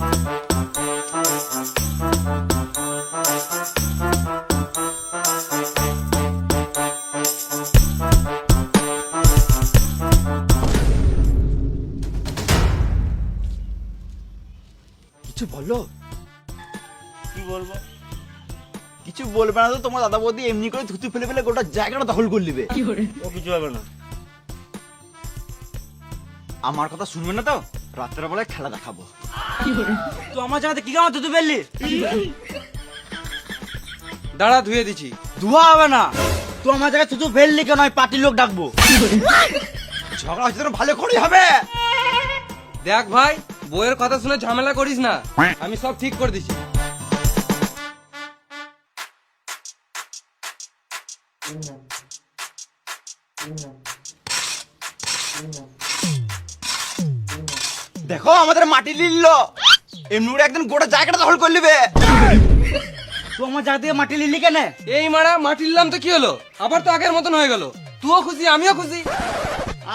কিছু বলো? কি বলব? কিছু বলবে না তো তোমার দাদা বৌদি এমনি করে থুতু ফেলে ফেলে গোটা জায়গাটা দখল করে নিবে। ও কিছু হবে না। আমার কথা শুনবে না তো? রাত্রের বেলায় খেলা দেখাবো। তো আমার জায়গাতে কি কামাতে তুই ফেললি দাঁড়া, ধুয়ে দিছি ধোয়া হবে না। তুই আমার জায়গায় তুই ফেললি কেন? আমি পার্টির লোক ডাকবো। ঝগড়া হচ্ছে তো ভালো করেই হবে। দেখ ভাই বইয়ের কথা শুনে ঝামেলা করিস না। আমি সব ঠিক করে দিছি দেখো আমাদের মাটি লিলল। এমনি করে একদিন গোটা জায়গাটা দখল করে নিবে। তুই আমার জায়গা থেকে মাটি লিলি কেন? এই মারা মাটি নিলাম তো কি হলো? আবার তো আগের মতন হয়ে গেল। তুইও খুশি আমিও খুশি।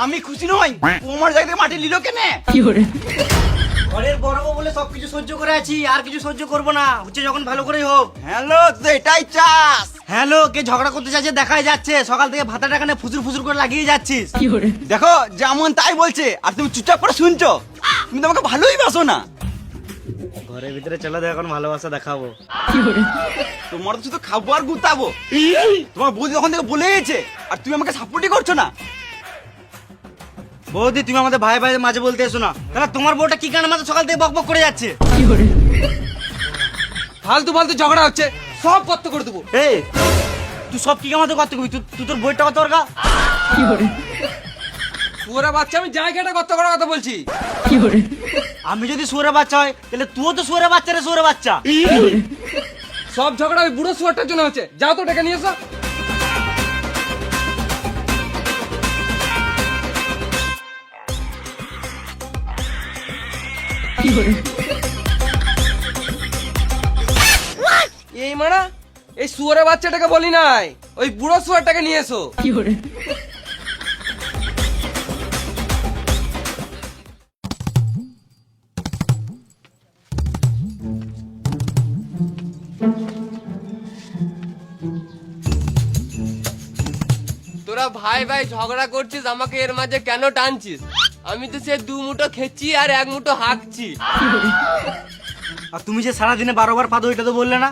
আমি খুশি নই। তোমার জায়গা থেকে মাটি লিল কেনে? ঘরের বড় বলে সবকিছু সহ্য করে আছি আর কিছু সহ্য করব না। হচ্ছে যখন ভালো করেই হোক। হ্যালো তো এটাই চাস? হ্যালো কে ঝগড়া করতে চাইছে দেখাই যাচ্ছে। সকাল থেকে ভাতাটা টাকা নিয়ে ফুসুর ফুসুর করে লাগিয়ে যাচ্ছিস। দেখো যেমন তাই বলছে আর তুমি চুপচাপ করে শুনছো। তুমি তো আমাকে ভালোই বাসো না। ঘরের ভিতরে চলে দেখ এখন ভালোবাসা দেখাবো। তোমার তো শুধু খাব আর গুতাবো। তোমার বৌদি তখন থেকে বলে গেছে আর তুমি আমাকে সাপোর্টই করছ না। বৌদি তুমি আমাদের ভাই ভাই মাঝে বলতে এসো না। তাহলে তোমার বউটা কি কারণে আমাদের সকাল থেকে বক বক করে যাচ্ছে? ফালতু ফালতু ঝগড়া হচ্ছে সব কত্ত করে দেবো। এই তুই সব কি আমাদের করতে কবি তুই তোর বইটা কত ওরকা পুরা বাচ্চা আমি জায়গাটা কত করার কথা বলছি। আমি যদি সুরে বাচ্চা হয় তাহলে তুইও তো সুরে বাচ্চা রে সুরে বাচ্চা। সব ঝগড়া ওই বুড়ো শুয়ারটার জন্য হচ্ছে। যাও তো টাকা নিয়ে এসো। এই মানা এই শুয়ারের বাচ্চাটাকে বলি নাই ওই বুড়ো শুয়ারটাকে নিয়ে এসো। ভাই ভাই ঝগড়া করছিস? আমাকে এর মাঝে কেন টানছিস? আমি তো সে দু মুঠো খেচ্ছি আর এক মুঠো হাঁকছি। আর তুমি যে সারাদিনে বারোবার পাদো এটা তো বললে না?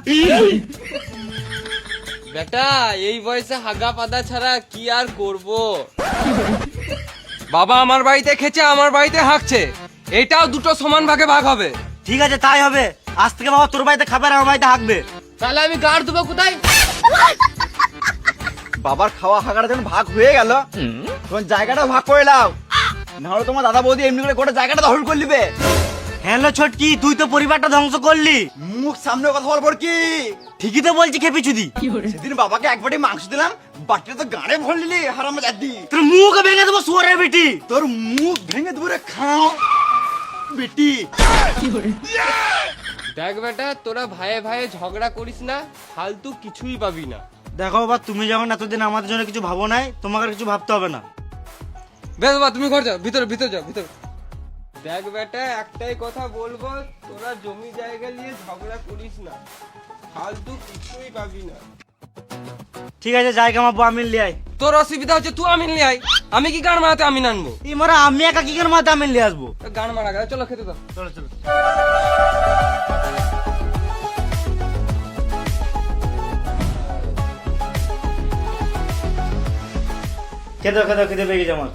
বেটা এই বয়সে হাগা পাতা ছাড়া কি আর করব? বাবা আমার বাড়িতে খেছে আমার বাড়িতে হাঁকছে। এটাও দুটো সমান ভাগে ভাগ হবে। ঠিক আছে তাই হবে। আজ থেকে বাবা তোর বাড়িতে খাবে আর আমার বাড়িতে হাঁকবে। তাহলে আমি গাড় দেবো কোথায়? বাবার খাওয়া হাগাটা যখন ভাগ হয়ে গেল তখন জায়গাটা ভাগ করে নাও। নাহলে তোমার দাদা বৌদি এমনি করে গোটা জায়গাটা দখল করে নিবে। হ্যালো ছটকি তুই তো পরিবারটা ধ্বংস করলি। মুখ সামনে কথা বলব কি ঠিকই তো বলছি খেপি চুদি। সেদিন বাবাকে এক বাটি মাংস দিলাম বাটিটা তো গাড়ে ভর নিলি হারাম জাদি তোর মুখ ভেঙে দেবো সুয়ারের বেটি। তোর মুখ ভেঙে দেবো রে খাও। বেটি। দেখ বেটা তোরা ভাইয়ে ভাইয়ে ঝগড়া করিস না ফালতু কিছুই পাবি না। দেখো বাবা তুমি যখন এতদিন আমাদের জন্য কিছু ভাবো নাই তোমাকে আর কিছু ভাবতে হবে না। বেশ বাবা তুমি ঘর যাও ভিতরে ভিতরে যাও ভিতরে। দেখ বেটা একটাই কথা বলব তোরা জমি জায়গা নিয়ে ঝগড়া করিস না। ফালতু কিছুই পাবি না। ঠিক আছে যাই কামাবো আমি লিয়ে আই তোর অসুবিধা হচ্ছে তুই আমিন নিয়ে আয়। আমি কি গান মারাতে আমিন আনব এই মারা আমি একা কি গান মাথা আমি লিয়ে আসব। গান মারা গেল চলো খেতে দাও। চলো চলো। খেতে খেতে খেতে গেছে আমার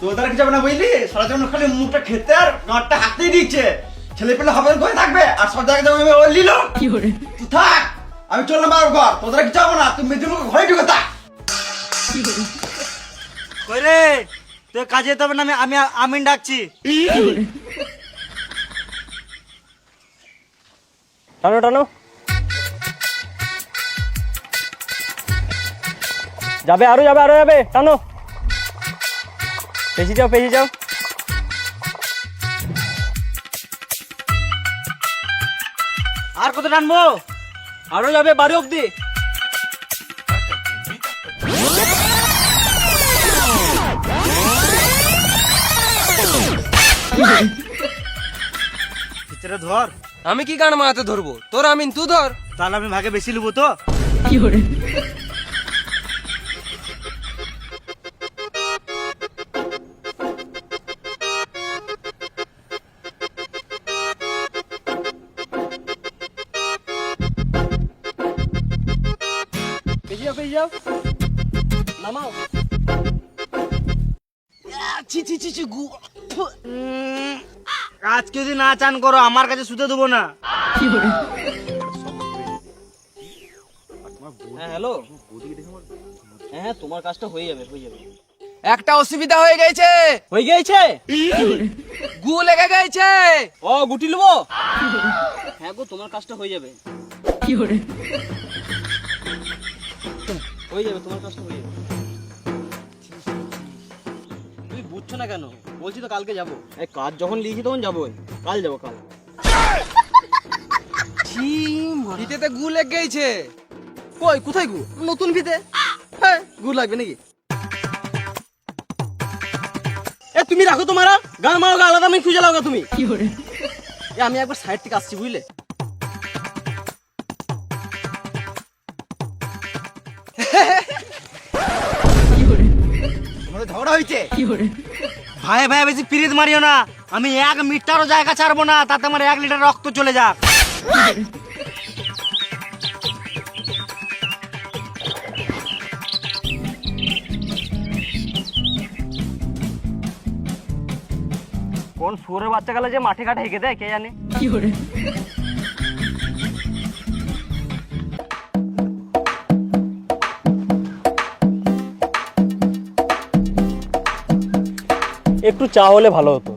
তোদের কি যাবে না বুঝলি? সারা জীবন খালি মুখটা খেতে আর গাঁটটা হাতেই দিচ্ছে ছেলে পেলে হবে করে থাকবে? আর সব জায়গায় যাবে ও লিল তুই থাক আমি চললাম বাবার ঘর। তোদের কি যাব না? তুই মুখে ঘরে ঢুকে থাক কই রে? তুই কাজে যেতে হবে না আমি আমি আমিন ডাকছি। টানো টানো। যাবে আরও যাবে আরও যাবে। টানো। পেছি যাও পেছি যাও। আর কত টানবো? আরও যাবে বাড়ি অব্দি ধর। আমি কি গান মারাতে ধরবো? তোর আমিন তুই ধর। তাহলে আমি ভাগে বেশি নেব তো। কি যাও যাও। নামাও। ছি ছি ছি ছি গু। আজকে যদি না চান করো আমার কাছে শুতে দেবো না। হ্যাঁ হ্যালো। হ্যাঁ হ্যাঁ তোমার কাজটা হয়ে যাবে হয়ে যাবে। একটা অসুবিধা হয়ে গেছে। হয়ে গেছে? গু লেগে গেছে। ও গুটি নেব হ্যাঁ গো তোমার কাজটা হয়ে যাবে। হয়ে যাবে তোমার কাজটা হয়ে যাবে। তুমি বুঝছ না কেন? বলছি তো কালকে যাব। এই কাজ যখন লিখি তখন যাব কাল যাব কাল। ফিতেতে গু লেগে গেছে। কই কোথায় গু? নতুন ভিতে হ্যাঁ গু লাগবে নাকি? এ তুমি রাখো তোমার গান মারো আলাদা আমি খুঁজে লাও তুমি। এ আমি একবার সাইড থেকে আসছি বুঝলে? হয়েছে ভাই ভাই বেশি পিরিত মারিও না। আমি এক মিটারও জায়গা ছাড়বো না তাতে আমার এক লিটার রক্ত চলে যাক। কোন সুরের বাচ্চা গেলে যে মাঠে ঘাটে হেঁকে দেয় কে জানে? একটু চা হলে ভালো হতো।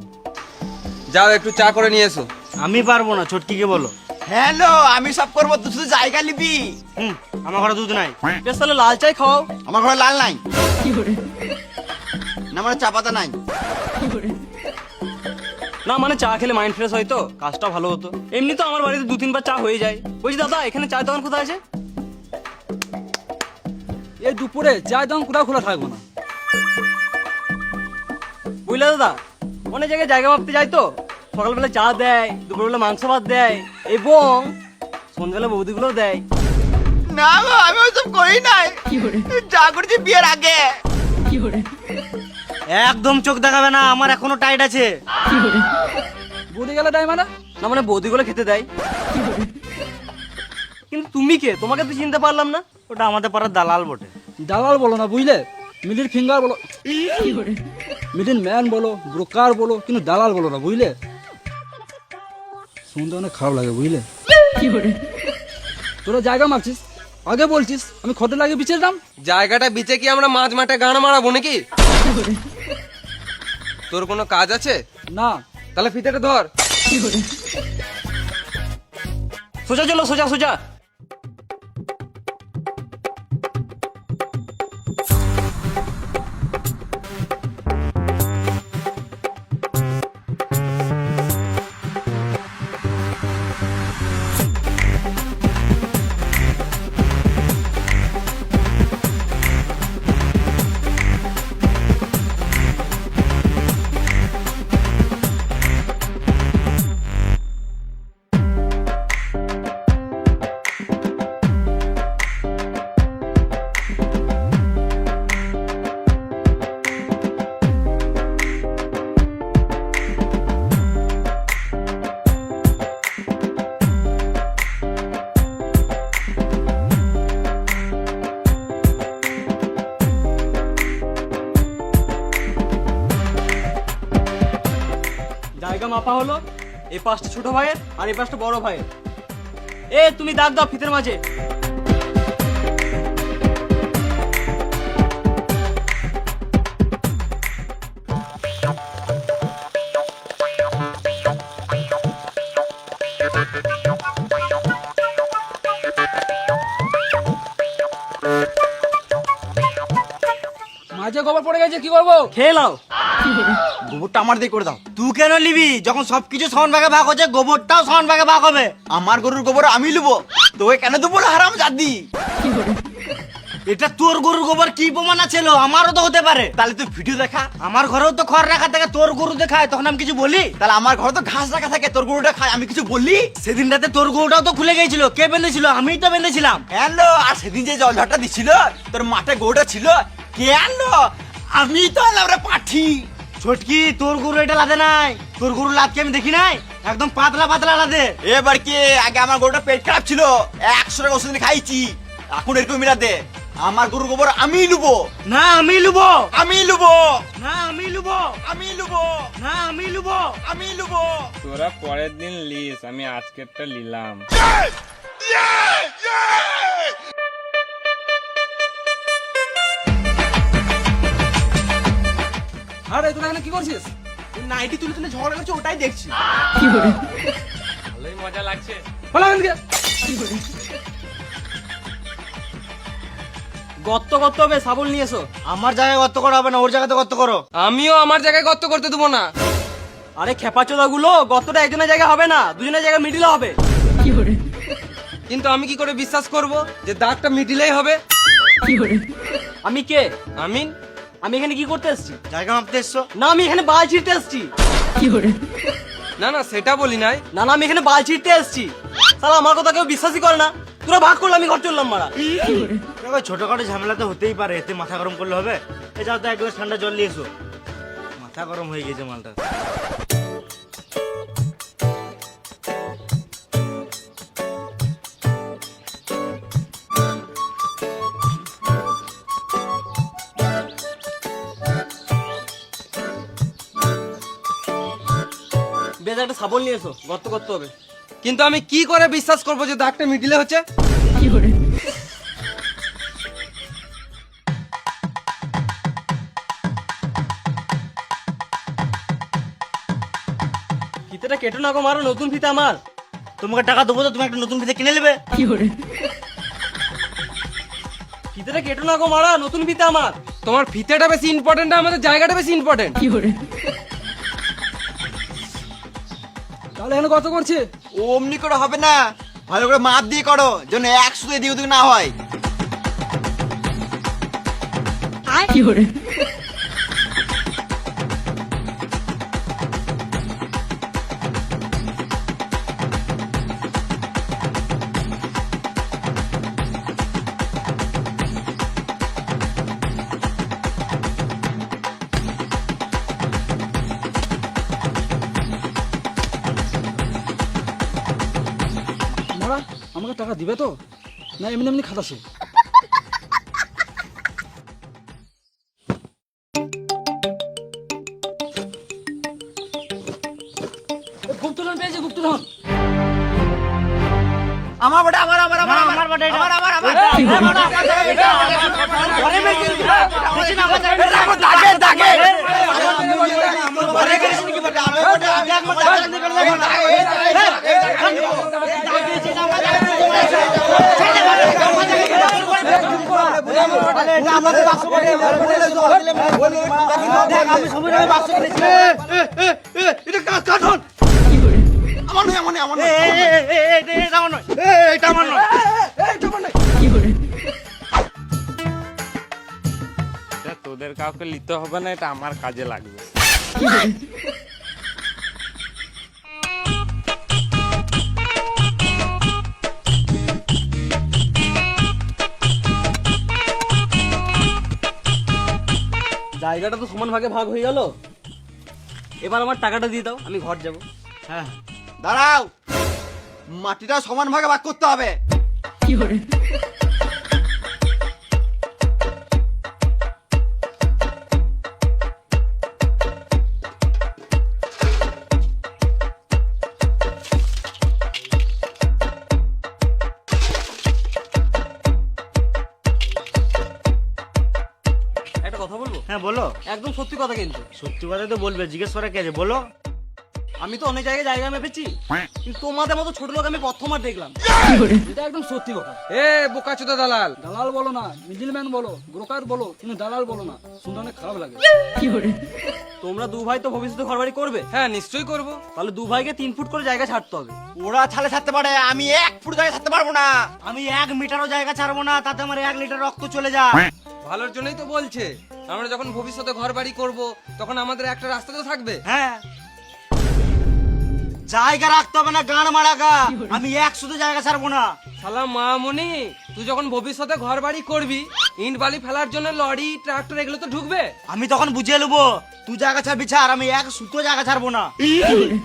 যাও একটু চা করে নিয়ে এসো। আমি পারব না ছোটকিকে বলো। হ্যালো আমি সব করব তুই শুধু জায়গা নিবি। হুম আমার ঘরে দুধ নাই। বেশ তাহলে লাল চাই খাও। আমার ঘরে লাল নাই। না আমার চা পাতা নাই। না মানে চা খেলে মাইন্ড ফ্রেশ হয় তো কাজটা ভালো হতো। এমনি তো আমার বাড়িতে দু তিনবার চা হয়ে যায়। বলছি দাদা এখানে চায়ের দোকান কোথায় আছে? এই দুপুরে চায়ের দোকান কোথাও খোলা থাকব না। বুঝলে দাদা? অনেক জায়গায় জায়গা মাপতে যায় তো। সকালবেলা চা দেয় দুপুরবেলা মাংস ভাত দেয় এবং সন্ধ্যাবেলা বৌদিগুলো দেয়। না গো আমি ওসব করি নাই। যা করছি বিয়ের আগে। একদম চোখ দেখাবে না আমার এখনও টাইট আছে। বৌদি গেলে টাইম মানে? না মানে বৌদিগুলো খেতে দেয়। কিন্তু তুমি কে? তোমাকে তো চিনতে পারলাম না। ওটা আমাদের পাড়ার দালাল বটে। দালাল বলো না বুঝলে? মিলির ফিঙ্গার বলো। মিডিল ম্যান বলো ব্রোকার বলো কিন্তু দালাল বলো না বুঝলে? শুনতে অনেক খারাপ লাগে বুঝলে? তোরা জায়গা মারছিস? আগে বলছিস আমি খতে লাগে বিচে দাম জায়গাটা বিচে কি আমরা মাঝ মাঠে গান মারাবো নাকি? তোর কোনো কাজ আছে? না। তাহলে ফিতেটা ধর। সোজা চলো সোজা সোজা। মাপা হলো এই পাঁচটা ছোট ভাইয়ের আর এই পাঁচটা বড় ভাইয়ের। এ তুমি দাগ দাও ফিতের মাঝে। মাঝে খবর পড়ে গেছে কি করব? খেয়ে নাও। গোবরটা আমার দিয়ে করে দাও। তুই কেন নিবি? যখন সবকিছু সমান ভাগে ভাগ হচ্ছে, গোবরটাও সমান ভাগে ভাগ হবে। আমার গরুর গোবর আমি লুবো তোকে কেন দেবো হারাম জাদি এটা তোর গরুর গোবর কি প্রমাণ ছিল আমারও তো হতে পারে। তাহলে তুই ভিডিও দেখা। আমার ঘরেও তো খড় রাখা থাকে, তোর গরু দেখায়, তখন আমি কিছু বলি? তাহলে আমার ঘরে তো ঘাস রাখা থাকে, তোর গরুটা খায়, আমি কিছু বললি সেদিন রাতে তোর গরুটাও তো খুলে গেছিল কে বেঁধেছিল? আমিই তো বেঁধেছিলাম। হ্যালো আর সেদিন যে জল ঝড়টা দিছিল, তোর মাঠে গরুটা ছিল, কে আনলো? আমি তো আনলাম পাঠি। ছোটকি তোর গরু এটা লাদে নাই। তোর গরু লাদকে আমি দেখি নাই? একদম পাতলা পাতলা লাদে। এবার কি আগে আমার গরুটা পেট খারাপ ছিল? একশো টাকা ওষুধ খাইছি। এখন এরকম মিলা দে আমার গরুর গোবর আমি লুবো। না আমি লুবো। আমি লুবো। না আমি লুবো। আমি লুবো। না আমি লুবো। আমি লুবো। তোরা পরের দিন লিস আমি আজকেরটা নিলাম আরে তোরা এখানে কি করছিস? নাইটি তুলে তুলে ঝগড়া করছে ওটাই দেখছি। ভালোই মজা লাগছে। বলো এখান থেকে। গর্ত করতে হবে সাবল নিয়ে এসো। আমার জায়গায় গর্ত করা হবে না ওর জায়গাতে গর্ত করো। আমিও আমার জায়গায় গর্ত করতে দেবো না। আরে খেপাচোদা গুলো গর্তটা একজনের জায়গায় হবে না দুজনের জায়গায় মিডিলে হবে। কিন্তু আমি কি করে বিশ্বাস করব যে দাগটা মিডিলেই হবে? আমি কে? আমি? আমি এখানে কি করতে এসেছি? জায়গা মাপতে এসছো? না আমি এখানে বাল ছিঁড়তে এসেছি। না না সেটা বলি নাই। না না আমি এখানে বাল ছিঁড়তে এসেছি। সালা আমার কথা কেউ বিশ্বাসই করে না। তোরা ভাগ করলে আমি ঘর চললাম মারা। ছোটখাটো ঝামেলা তো হতেই পারে এতে মাথা গরম করলে হবে। এ যাও তো এক গ্লাস ঠান্ডা জল নিয়ে এসো। মাথা গরম হয়ে গেছে মালটা। সাবল নিয়ে এসো গর্ত করতে হবে। কিন্তু আমি কি করে বিশ্বাস যে দাগটা মিডিলে হচ্ছে? ফিতেটা কেটো না গো মারো, নতুন ফিতে আমার। তোমাকে টাকা দেবো তো, তুমি একটা নতুন ফিতে কিনে নেবে। কি করে ফিতেটা কেটো না গো মারা, নতুন ফিতে আমার। তোমার ফিতেটা বেশি ইম্পর্টেন্ট আমাদের জায়গাটা বেশি ইম্পর্টেন্ট তাহলে এখানে কত করছে? অমনি করে হবে না। ভালো করে মাপ দিয়ে করো যেন একশো দিয়ে দিউ না হয়। মারা দিবে তো? না এমনি এমনি খাতাছে তোদের কাউকে নিতে হবে না এটা আমার কাজে লাগবে। জায়গাটা তো সমান ভাগে ভাগ হয়ে গেল। এবার আমার টাকাটা দিয়ে দাও আমি ঘর যাব। হ্যাঁ। দাঁড়াও! মাটিটা সমান ভাগে ভাগ করতে হবে। কি কথা হ্যাঁ বলো। একদম সত্যি কথা কিন্তু। সত্যি কথা তো বলবে জিজ্ঞেস করা কে আছে বলো। আমি তো অনেক জায়গায় জায়গা মেপেছি কিন্তু তোমাদের মতো ছোট লোক আমি প্রথমবার দেখলাম। এটা একদম সত্যি কথা। এ বোকা চোদা দালাল। দালাল বলো না মিডিলম্যান বলো ব্রোকার বলো কিন্তু দালাল বলো না শুনতে অনেক খারাপ লাগে। তোমরা দু ভাই তো ভবিষ্যতে ঘর বাড়ি করবে? হ্যাঁ নিশ্চয়ই করব। তাহলে দু ভাইকে তিন ফুট করে জায়গা ছাড়তে হবে। ওরা ছালে ছাড়তে পারে আমি এক ফুট জায়গায় ছাড়তে পারব না। আমি এক মিটারও জায়গা ছাড়বো না তাতে আমার এক লিটার রক্ত চলে যায়। ভালোর জন্যই তো বলছে। আমরা যখন ভবিষ্যতে ঘর বাড়ি করব তখন আমাদের একটা রাস্তা তো থাকবে। হ্যাঁ। জায়গা রাখতে হবে না গান মারা গা আমি এক শুধু জায়গা ছাড়বো না। শালা মামনি তুই যখন ভবিষ্যতে ঘর বাড়ি করবি ইট বালি ফেলার জন্য লরি ট্রাক্টর এগুলো তো ঢুকবে। আমি তখন বুঝিয়ে নেব তুই জায়গা ছাড়বি ছাড় আমি এক সুতো জায়গা ছাড়বো না।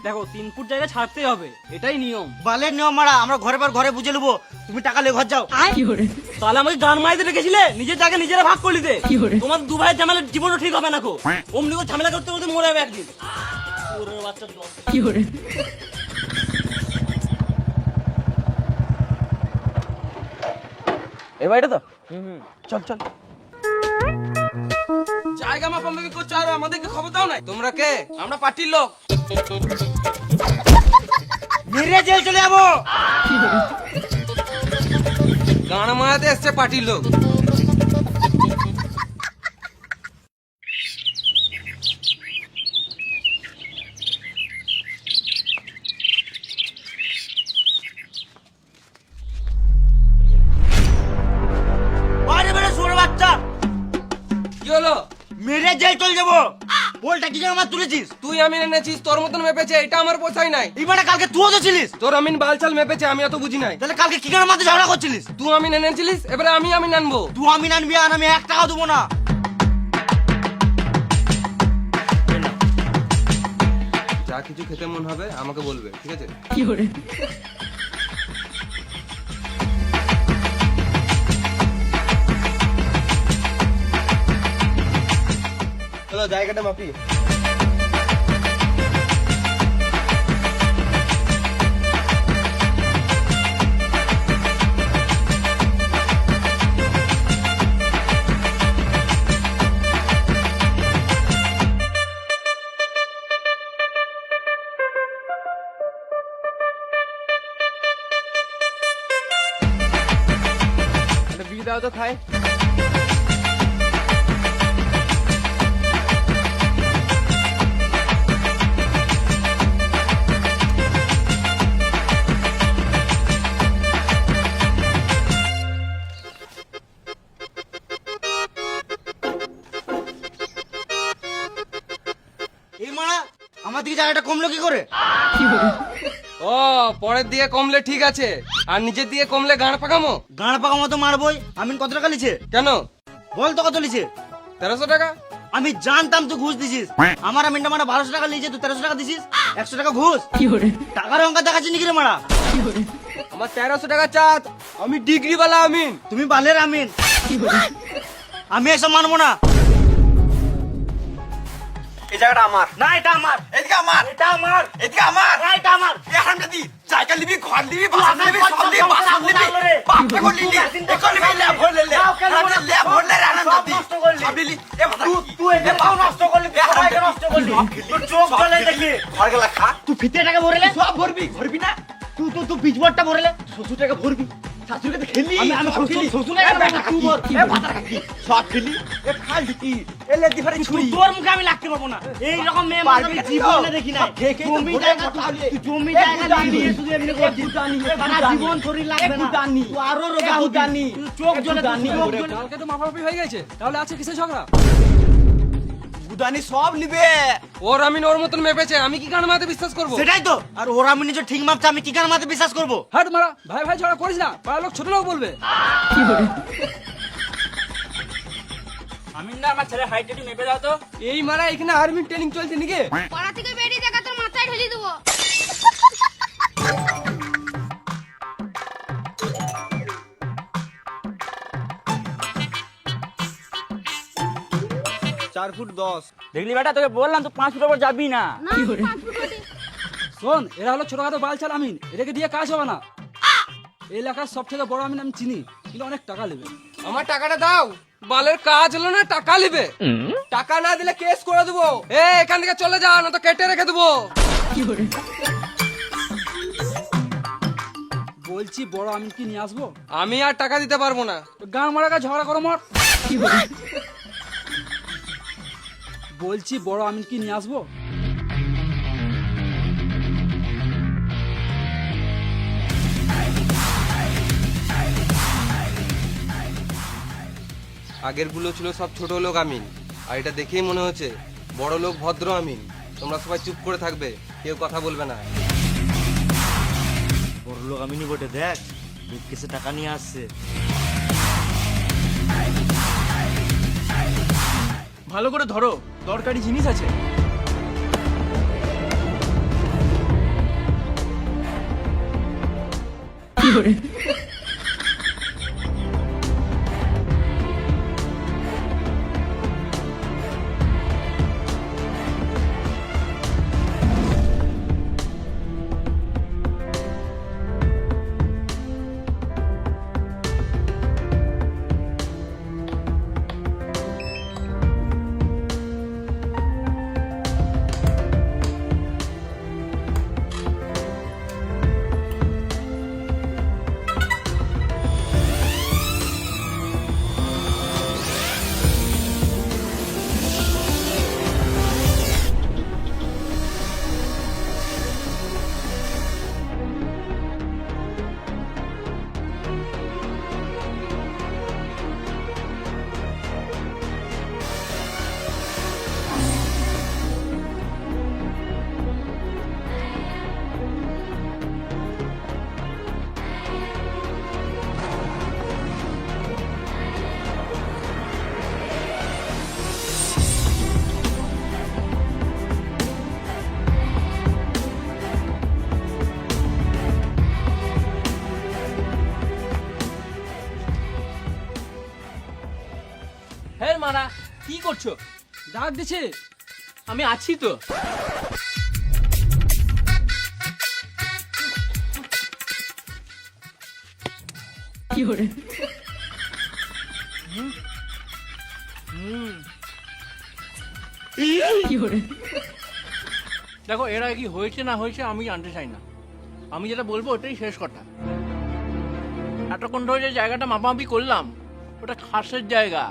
দেখো তিন ফুট জায়গা ছাড়তেই হবে এটাই নিয়ম। বালের নিয়ম মারা আমরা ঘরে পর ঘরে বুঝে নেব তুমি টাকা লে ঘর যাও। তাহলে আমাকে গান মাইতে রেখেছিলে নিজের জায়গা নিজেরা ভাগ করে দিতে। তোমার দু ভাইয়ের ঝামেলা জীবনও ঠিক হবে না কো। অমনি ঝামেলা করতে করতে মরে যাবে একদিন। বাচ্চা দল। এই বাড়িটা তো? চল চল। জায়গা মাপামাপি করছ আর আমাদেরকে খবর দাও নাই। তোমরা কে? আমরা পার্টির লোক। মেরে জেল চলে যাব। গান মারাতে এসছে পার্টির লোক। আমার তুলেছিস? তুই আমি এনেছিস তোর মতন মেপেছে এটা আমার পোষাই নাই। এবারে কালকে তুইও তো ছিলিস? তোর আমিন বালচাল মেপেছে আমি অত বুঝি নাই। তাহলে কালকে কি কেন মাঝে ঝগড়া করছিলিস? তুই আমি এনেছিলিস এবারে আমি আমি আনব। তুই আমি আনবি আর আমি এক টাকা দেবো না। যা কিছু খেতে মন হবে আমাকে বলবে ঠিক আছে? চলো জায়গাটা মাপি। একটা দাও তো খাই। এই মারা আমার দিকে জায়গাটা কমলো কি করে? ও পরের দিকে কমলে ঠিক আছে। আর নিজের দিকে কমলে গাঁড় পাকামো? গাঁড় পাকামো তো মারবই। আমি কত টাকা লিছে কেন? বল তো কত লিছে তেরোশো টাকা? আমি জানতাম তুই ঘুষ দিছিস। আমার আমিনটা মারা বারোশো টাকা লিছে তুই তেরোশো টাকা দিছিস? একশো টাকা ঘুষ? টাকার অঙ্কা দেখাচ্ছি নাকি রে মারা? আমার তেরোশো টাকা চাঁদ। আমি ডিগ্রি বালা আমিন। তুমি বালের আমিন। আমি এসব মানবো না। এই জায়গাটা আমার। না এটা আমার। এদিকে আমার। এটা আমার। এদিকে আমার। না এটা আমার। এ হারামজাদি জায়গা নিবি ঘর নিবি বাসন নিবি সব নিবি বাসন নিবি। বাপটা করলি নি এখন নিবি ল্যাব ভরলে লে হারামজাদি ল্যাব ভরলে রে হারামজাদি সব নিলি। এ ভাতা তুই এটা পাও নষ্ট করলি সবাইকে নষ্ট করলি। তোর চোখ জ্বলে দেখলি ঘর গেলা খা। তুই ফিতে টাকা ভরেলে সব ভরবি। ভরবি না? তুই তুই তুই পিচবোর্ডটা ভরেলে? শ্বশুর টাকা ভরবি। শাশুড়িকে তো খেলি আমি- আমি খেলি। শ্বশুর এ বেটা তুই কাকি, এ ভাতা কাকি, সব খেলি এ খাল ঢুকি এ লেদি ফারে ছুরি তোর মুখে আমি লাগতে পারব না এই রকম মেয়ে মানুষ জীবনে দেখি না সব খেয়ে খেয়ে তো জমি জায়গা তুই জমি জায়গা নিয়ে শুধু এমনি করছিস সারা জীবন শরীর লাগবে না গুদানি, তুই আরও রোগা এ হবি গুদানি, তুই চোখ জ্বলে কালকে তো মাপামাপি হয়ে গেছে তাহলে আছে কিসের ঝগড়া গুদানি সব নিবে। ওর আমি ওর মতন মেপেছে আমি কি কান মাতে বিশ্বাস করব? সেটাই তো। আর ওর আমি নিজে ঠিক মাপছে আমি কি কান মাতে বিশ্বাস করব? হাট মারা ভাই ভাই ঝগড়া করিস না পাড়ার লোক ছোট লোক বলবে। আমি না আমার ছেলে হাইট একটু মেপে দাও তো। এই মারা এখানে আর্মি ট্রেনিং চলছে নাকি? পাড়া থেকে বেরিয়ে দেখা তোর মাথায় ঢেলে দেবো। চার ফুট দশ। দেখলি বেটা তোকে বললাম তো পাঁচ ফুট ওপর যাবি না। না পাঁচ ফুট ওঠে। শোন এরা হলো ছোটখাটো বালচাল আমিন। এটাকে দিয়ে কাজ হবে না। এই এলাকার সব থেকে বড় আমিন আমি চিনি কিন্তু অনেক টাকা নেবে। আমার টাকাটা দাও। বালের কাজ হলো না টাকা নেবে। টাকা না দিলে কেস করে দেবো। এ এখান থেকে চলে যা না তো কেটে রেখে দেবো। বলছি বড় আমিন কি নিয়ে আসব? আমি আর টাকা দিতে পারব না। গান মারা গা ঝগড়া করো মর। বলছি বড় আমিন কি নিয়ে আসব? আগেরগুলো ছিল সব ছোট লোক আমিন আর এটা দেখেই মনে হচ্ছে বড় লোক ভদ্র আমিন। তোমরা সবাই চুপ করে থাকবে কেউ কথা বলবে না। বড় লোক আমি নি বটে দেখ কেসে টাকা নিয়ে আসছে। ভালো করে ধরো দরকারি জিনিস আছে। করছ? ডাক দিছে? আমি আছি তো। কি হরে দেখো এরা কি হয়েছে না হয়েছে আমি জানতে চাই না। আমি যেটা বলব ওটাই শেষ কথা। এতক্ষণ ধরে যে জায়গাটা মাপামাপি করলাম ওটা খাসের জায়গা।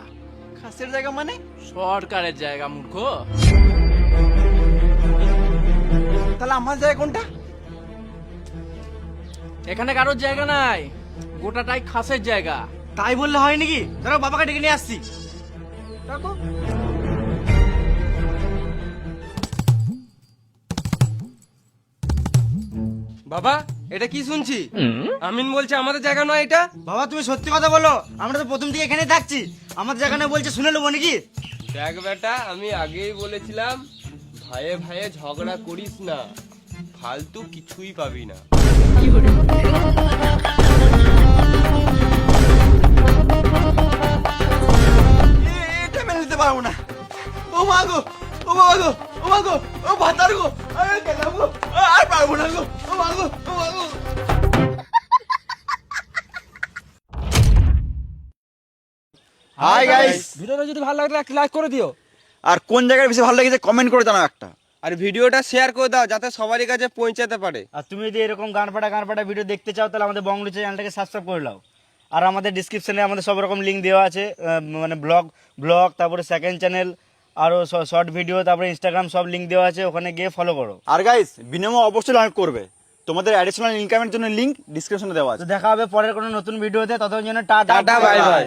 খাসের জায়গা মানে? সরকারের জায়গা মূর্খ। তাহলে আমার জায়গা কোনটা? এখানে কারোর জায়গা নাই গোটাটাই খাসের জায়গা। তাই বললে হয় নাকি ধরো বাবাকে ডেকে নিয়ে আসছি। দেখো বাবা এটা কি শুনছি? আমিন বলছে আমাদের জায়গা নয় এটা? বাবা তুমি সত্যি কথা বলো। আমরা তো প্রথম থেকে এখানেই থাকছি। আমাদের জায়গা না বলছে শুনে নেব নাকি? দেখ বেটা আমি আগেই বলেছিলাম ভাইয়ে ভাইয়ে ঝগড়া করিস না। ফালতু কিছুই পাবি না। এটা মেনে নিতে পারব না। ও মা গো ও বাবা গো। মা গো ও ভাতার গো আরে গেলাম গো আর পারব না গো ও মা গো ও মা গো। হাই গাইস ভিডিওটা যদি ভালো লাগলে একটা লাইক করে দিও। আর কোন জায়গায় বেশি ভালো লেগেছে কমেন্ট করে জানাও একটা। আর ভিডিওটা শেয়ার করে দাও যাতে সবারই কাছে পৌঁছাতে পারে। আর তুমি যদি এরকম গান পাটা গান পাটা ভিডিও দেখতে চাও তাহলে আমাদের বংলু চ্যানেলটাকে সাবস্ক্রাইব করে নাও। আর আমাদের ডিসক্রিপশনে আমাদের সব রকম লিঙ্ক দেওয়া আছে মানে ব্লগ ব্লগ তারপরে সেকেন্ড চ্যানেল আরও শর্ট ভিডিও তারপরে ইনস্টাগ্রাম সব লিঙ্ক দেওয়া আছে ওখানে গিয়ে ফলো করো। আর গাইস বিনিময় অবশ্যই লাইক করবে। তোমাদের অ্যাডিশনাল ইনকামের জন্য লিঙ্ক ডিসক্রিপশনে দেওয়া আছে। দেখা হবে পরের কোনো নতুন ভিডিওতে ততক্ষণ জন্য টাটা টাটা বাই বাই